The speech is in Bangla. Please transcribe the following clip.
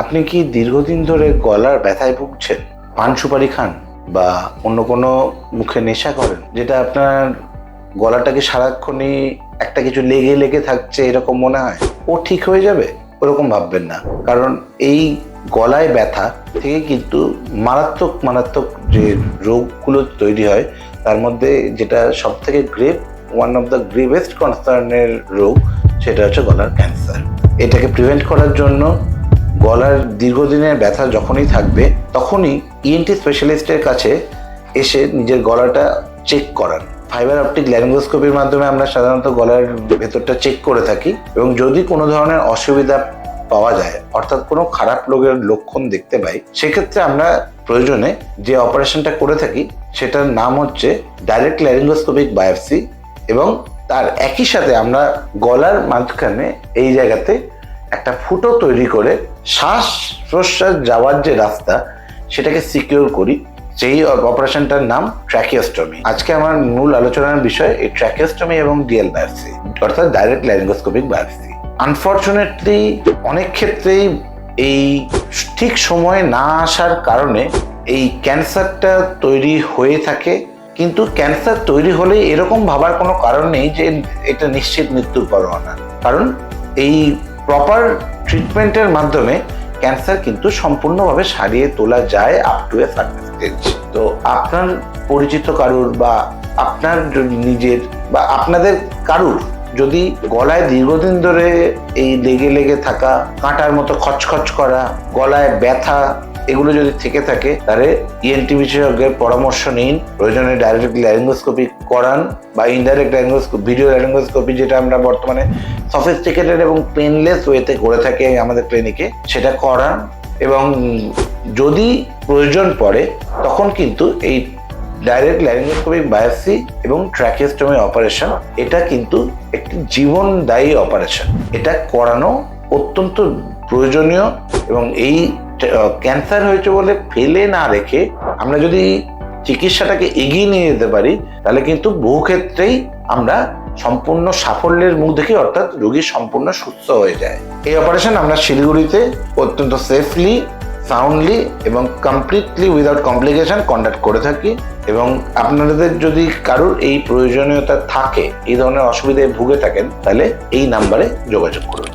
আপনি কি দীর্ঘদিন ধরে গলার ব্যথায় ভুগছেন? পান সুপারি খান বা অন্য কোনো মুখে নেশা করেন, যেটা আপনার গলাটাকে সারাক্ষণই একটা কিছু লেগে লেগে থাকছে, এরকম মনে হয়? ও ঠিক হয়ে যাবে? ওরকম ভাববেন না। কারণ এই গলায় ব্যথা থেকে কিন্তু মারাত্মক মারাত্মক যে রোগগুলো তৈরি হয়, তার মধ্যে যেটা সব থেকে grave one of the gravest কনসার্নের রোগ, সেটা হচ্ছে গলার ক্যান্সার এটাকে প্রিভেন্ট করার জন্য গলার দীর্ঘদিনের ব্যথা যখনই থাকবে, তখনই ইএনটি স্পেশালিস্টের কাছে এসে নিজের গলাটা চেক করান। ফাইবার অপটিক ল্যারিঙ্গোস্কোপির মাধ্যমে আমরা সাধারণত গলার ভেতরটা চেক করে থাকি এবং যদি কোনো ধরনের অসুবিধা পাওয়া যায়, অর্থাৎ কোনো খারাপ রোগের লক্ষণ দেখতে পাই, সেক্ষেত্রে আমরা প্রয়োজনে যে অপারেশনটা করে থাকি, সেটার নাম হচ্ছে ডাইরেক্ট ল্যারিঙ্গোস্কোপিক বায়োপসি এবং তার একই সাথে আমরা গলার মাঝখানে এই জায়গাতে একটা ফুটো তৈরি করে শ্বাস প্রশ্বাস যাওয়ার যে রাস্তা, সেটাকে সিকিউর করি। সেই অপারেশনটার নাম ট্র্যাকিওস্টমি আজকে আমার মূল আলোচনার বিষয় এই ট্র্যাকিওস্টমি এবং ডিএল বায়োপসি অর্থাৎ ডাইরেক্ট ল্যারিঙ্গোস্কোপিক বায়োপসি আনফর্চুনেটলি অনেক ক্ষেত্রেই এই ঠিক সময়ে না আসার কারণে এই ক্যান্সারটা তৈরি হয়ে থাকে। কিন্তু ক্যান্সার তৈরি হলে এরকম ভাবার কোনো কারণ নেই যে এটা নিশ্চিত মৃত্যুর পরোয়ানা। কারণ এই প্রপার ট্রিটমেন্টের মাধ্যমে ক্যান্সার কিন্তু সম্পূর্ণভাবে সারিয়ে তোলা যায় up to a certain stage তো আপনার পরিচিত কারুর বা আপনার নিজের বা আপনাদের কারুর যদি গলায় দীর্ঘদিন ধরে এই লেগে লেগে থাকা, কাঁটার মতো খচখচ করা, গলায় ব্যথা এগুলো যদি থেকে থাকে, তাহলে ইএনটি বিশেষজ্ঞের পরামর্শ নিন। প্রয়োজনে ডাইরেক্ট ল্যারিঙ্গোস্কোপি করান বা ইনডাইরেক্ট ল্যারিঙ্গোস্কোপি ভিডিও ল্যারিঙ্গোস্কোপি যেটা আমরা বর্তমানে সফিস্টিকেটেড এবং পেনলেস ওয়েতে করে থাকি আমাদের ক্লিনিকে সেটা করান। এবং যদি প্রয়োজন পড়ে, তখন কিন্তু এই ডাইরেক্ট ল্যারিঙ্গোস্কোপিক বায়োপসি এবং ট্র্যাকিওস্টমি অপারেশন এটা কিন্তু একটি জীবনদায়ী অপারেশন এটা করানো অত্যন্ত প্রয়োজনীয় এবং এই ক্যান্সার হয়েছে বলে ফেলে না রেখে আমরা যদি চিকিৎসাটাকে এগিয়ে নিয়ে যেতে পারি, তাহলে কিন্তু বহু ক্ষেত্রেই আমরা সম্পূর্ণ সাফল্যের মুখ দেখি অর্থাৎ রোগী সম্পূর্ণ সুস্থ হয়ে যায়। এই অপারেশন আমরা শিলিগুড়িতে অত্যন্ত সেফলি সাউন্ডলি এবং কমপ্লিটলি উইদাউট কমপ্লিকেশন কন্ডাক্ট করে থাকি এবং আপনাদের যদি কারোর এই প্রয়োজনীয়তা থাকে, এই ধরনের অসুবিধায় ভুগে থাকেন, তাহলে এই নাম্বারে যোগাযোগ করুন।